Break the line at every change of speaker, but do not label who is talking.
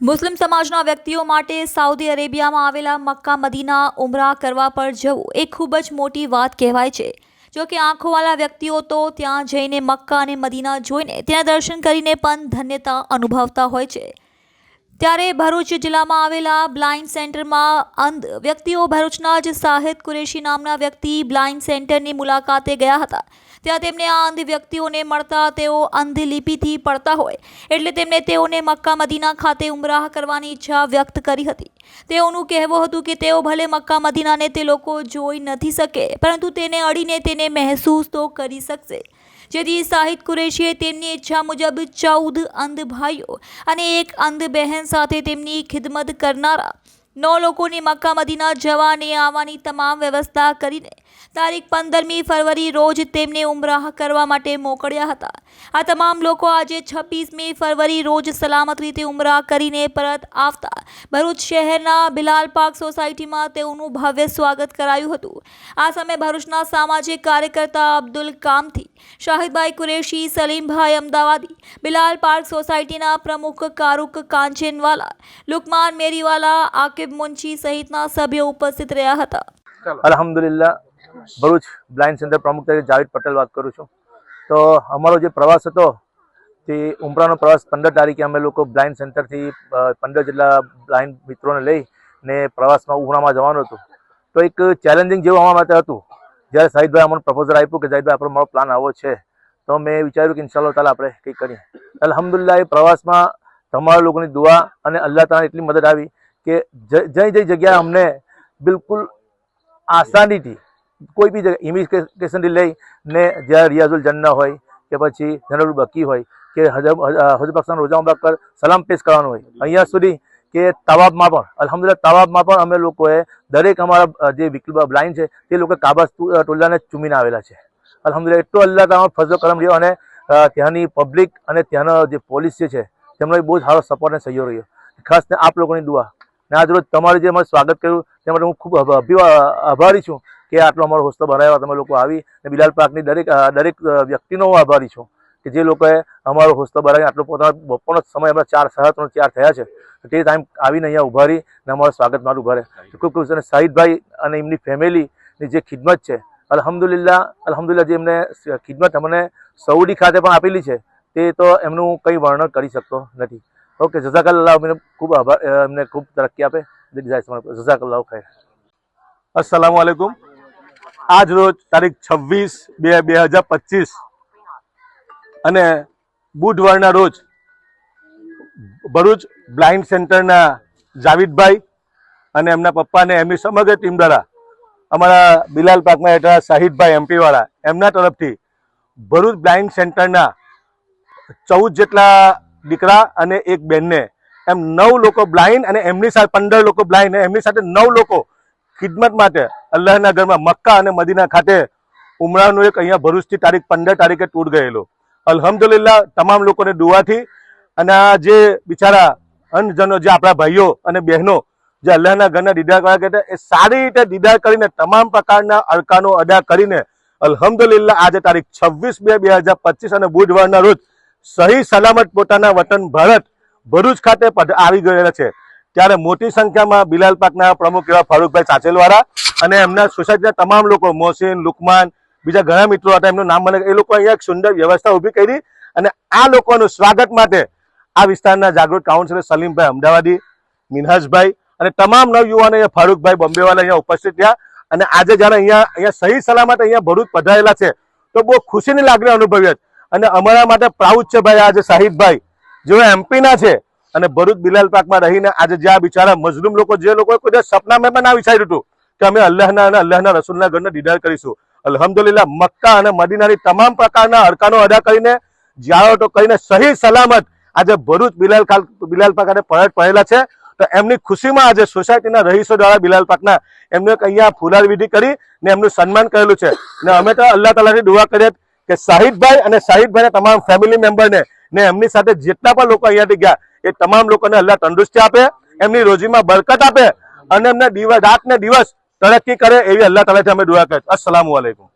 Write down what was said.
મુસ્લિમ સમાજના વ્યક્તિઓ માટે સાઉદી અરેબિયામાં આવેલા મક્કા મદીના ઉમરા કરવા પર જવું એ ખૂબ જ મોટી વાત કહેવાય છે. જો કે આંખોવાળા વ્યક્તિઓ તો ત્યાં જઈને મક્કા અને મદીના જોઈને ત્યાં દર્શન કરીને પણ ધન્યતા અનુભવતા હોય છે. ત્યારે ભરૂચ જિલ્લામાં આવેલા બ્લાઇન્ડ સેન્ટરમાં અંધ વ્યક્તિઓ ભરૂચના જ સાહિદ કુરેશી નામના વ્યક્તિ બ્લાઇન્ડ સેન્ટરની મુલાકાતે ગયા હતા. ત્યાં તેમને આ અંધ વ્યક્તિઓને મળતા તેઓ અંધ લિપિથી પડતા હોય, એટલે તેમણે તેઓને મક્કા મદીના ખાતે ઉમરાહ કરવાની ઈચ્છા વ્યક્ત કરી હતી. તેઓનું કહેવું હતું કે તેઓ ભલે મક્કા મદીનાને તે લોકો જોઈ નથી શકે, પરંતુ તેને અડીને તેને મહેસૂસ તો કરી શકશે. જેથી સાહિદ કુરેશીએ તેમની ઈચ્છા મુજબ ચૌદ અંધ ભાઈઓ અને એક અંધ બહેન સાથે તેમની ખિદમત કરનારા નો લોકોની મક્કા મદીના જવા અને આવવાની તમામ વ્યવસ્થા કરીને તારીખ પંદરમી ફરવરી રોજ તેમને ઉમરાહ કરવા માટે મોકલ્યા હતા. આ તમામ લોકો આજે છવ્વીસમી ફરવરી રોજ સલામત રીતે ઉમરાહ કરીને પરત આવતા. ભરૂચ શહેરના બિલાલ પાર્ક સોસાયટીમાં તેઓનું ભવ્ય સ્વાગત કરાયું હતું. આ સમયે ભરૂચના સામાજિક કાર્યકર્તા અબ્દુલ કામથી, શાહિદભાઈ કુરેશી, સલીમભાઈ અમદાવાદી, બિલાલ પાર્ક સોસાયટીના પ્રમુખ કારુક કાંચેનવાલા, લુકમાન મેરીવાલા, આકિબ મુનશી સહિતના સભ્યો ઉપસ્થિત રહ્યા હતા.
અલહમદુલિલ્લાહ ભરૂચ બ્લાઇન્ડ સેન્ટર પ્રમુખ તરીકે જાવેદ પટેલ વાત કરું છું. તો અમારો જે પ્રવાસ હતો, તે ઉમરાનો પ્રવાસ પંદર તારીખે અમે લોકો બ્લાઇન્ડ સેન્ટરથી પંદર જેટલા બ્લાઇન્ડ મિત્રોને લઈ ને પ્રવાસમાં ઉમરામાં જવાનું હતું. તો એક ચેલેન્જિંગ જેવું અમારા માટે હતું. જ્યારે સાહિદભાઈ અમને પ્રપોઝલ આપ્યું કે સાહિદભાઈ, આપણો મારો પ્લાન આવો છે, તો મેં વિચાર્યું કે ઇન્શાલ્લાહ તાલા આપણે કંઈક કરીએ. અલહમદુલિલ્લાહ એ પ્રવાસમાં તમારા લોકોની દુઆ અને અલ્લાહ તાલા એટલી મદદ આવી કે જઈ જઈ જગ્યાએ અમને બિલકુલ આસાનીથી કોઈ બી જગ્યાએ ઇમિગ્રેશનથી લઈ ને જ્યાં રિયાઝુલ જન્ના હોય કે પછી જનરલ બકી હોય કે હજર પાકિસ્તાન રોજા મુબારક પર સલામ પેશ કરવાનું હોય. અહીંયા સુધી કે તવાબમાં પણ અલહમદુલ્લા તવાબમાં પણ અમે લોકોએ દરેક અમારા જે વિકલ્પ બ્લાઇન્ડ છે તે લોકો કાબા ટોલાને ચૂમીને આવેલા છે. અલહમદુલ્લા એટલો અલ્લાહ તમારો ફરજો કરમ રહ્યો અને ત્યાંની પબ્લિક અને ત્યાંનો જે પોલીસ છે તેમનો બહુ જ સારો સપોર્ટ અને સહયોગ રહ્યો. ખાસ આપ લોકોની દુઆ. ને આજ રોજ તમારે જે અમારું સ્વાગત કર્યું. તે માટે હું ખૂબ આભારી છું. કે આટલો અમારો હોસ્તો ભરાયો તમે લોકો આવી અને બિલાલ પાર્કની દરેક દરેક વ્યક્તિનો હું આભારી છું કે જે લોકોએ અમારો હોસ્તો ભરાવી આટલો પોતાનો બપોરનો સમય અમારા ચાર, સાડા ત્રણ, ચાર થયા છે. તો ટાઈમ આવીને અહીંયા ઊભા રહી ને અમારું સ્વાગત મારું ઊભા રહે ખૂબ ખૂબ અને શાહિદભાઈ અને એમની ફેમિલીની જે ખિદમત છે અલહમદુલિલ્લા અલહમદુલિલ્લા જે એમને ખિદમત અમને સૌડી ખાતે પણ આપેલી છે, તે તો એમનું કંઈ વર્ણન કરી શકતો નથી. ઓકે, જઝાકલ્લાહ અમને ખૂબ આભાર એમને ખૂબ તરક્કી આપે. જઝાકલ્લાહ ખૈર.
અસલામ વાલેકુમ આજ રોજ તારીખ છવ્વીસ બે બે હજાર પચીસ અને બુધવારના રોજ ભરૂચ બ્લાઇન્ડ સેન્ટરના જાવીદભાઈ અને એમના પપ્પાને એમની સમગ્ર ટીમ દ્વારા અમારા બિલાલ પાકમાં હેઠળ શાહિદભાઈ એમપી વાળા એમના તરફથી ભરૂચ બ્લાઇન્ડ સેન્ટરના ચૌદ જેટલા દીકરા અને એક બેનને એમ નવ લોકો બ્લાઇન્ડ અને એમની સાથે પંદર લોકો બ્લાઇન્ડ એમની સાથે નવ લોકો ખિદમત માટે અલ્લાહના ઘરમાં મક્કા અને મદીના ખાતે ઉમરાનું એક અહીંયા ભરૂચથી તારીખ પંદર તારીખે તૂટ ગયેલો. અલ્હમ્દુલિલ્લાહ, તમામ લોકોને દુઆથી અને આ જે બિચારા અન્નજનો, જે આપણા ભાઈઓ અને બહેનો જે અલ્લાહના ઘરના દીદાર કરવા કહેતા એ સારી રીતે દીદાર કરીને તમામ પ્રકારના અડકાનો અદા કરીને અલ્હમ્દુલિલ્લાહ, આજે તારીખ છવ્વીસ બે બે હજાર પચીસ અને બુધવારના રોજ સહી સલામત પોતાના વતન ભારત ભરૂચ ખાતે આવી ગયેલા છે. ત્યારે મોટી સંખ્યામાં બિલાલ પાકના પ્રમુખ એવા ફારૂકભાઈ સાચેલવાળા અને એમના સોસાયટીના તમામ લોકો, મોહસિન, લુકમાન, બીજા ઘણા મિત્રો હતા, એમનું નામ મને, એ લોકો અહીંયા સુંદર વ્યવસ્થા ઊભી કરી અને આ લોકોનું સ્વાગત માટે આ વિસ્તારના જાગૃત કાઉન્સિલર સલીમભાઈ અમદાવાદી, મિનહાજભાઈ અને તમામ નવયુવાનો અહીંયા ફારૂકભાઈ બોમ્બેવાલા અહીંયા ઉપસ્થિત થયા અને આજે જ્યારે અહીંયા અહીંયા સહી સલામત અહીંયા ભરૂચ પધારેલા છે, તો બહુ ખુશીની લાગણી અનુભવી અને અમારા માટે પ્રાઉડ છે ભાઈ આજે શાહિદભાઈ, જેઓ એમપીના છે અને ભરૂચ બિલાલ પાકમાં રહીને આજે જે આ બિચારા મજલૂમ લોકો, જે લોકો કોઈ સપનામાં પણ ના વિચાર્યું હતું કે અમે અલ્લાહના અને અલ્લાહના રસૂલના ઘરને દીદાર કરીશું. અલહમદુલિલ્લા મક્કા અને મદીનાની તમામ પ્રકારના હડકાનો અદા કરીને, જ્યારતો કરીને સહી સલામત આજે ભરૂચ બિલાલ બિલાલ પાક અને પરત પડેલા છે. તો એમની ખુશીમાં આજે સોસાયટીના રહીશો દ્વારા બિલાલ પાકના એમને અહીંયા ફુલાર વિધિ કરી ને એમનું સન્માન કરેલું છે. ને અમે તો અલ્લાહ તાલાથી દુઆ કરીએ કે શાહિદભાઈ અને શાહિદભાઈના તમામ ફેમિલી મેમ્બરને ને એમની સાથે જેટલા પણ લોકો અહીંયાથી ગયા એ તમામ લોકોને અલ્લાહ તંદુરસ્તી આપે, એમની રોજીમાં બરકત આપે અને એમને દિવસ રાત ને દિવસ તરક્કી કરે એવી અલ્લાહ તલાથી અમે દુઆ કરીએ. અસલામ અલૈકુમ.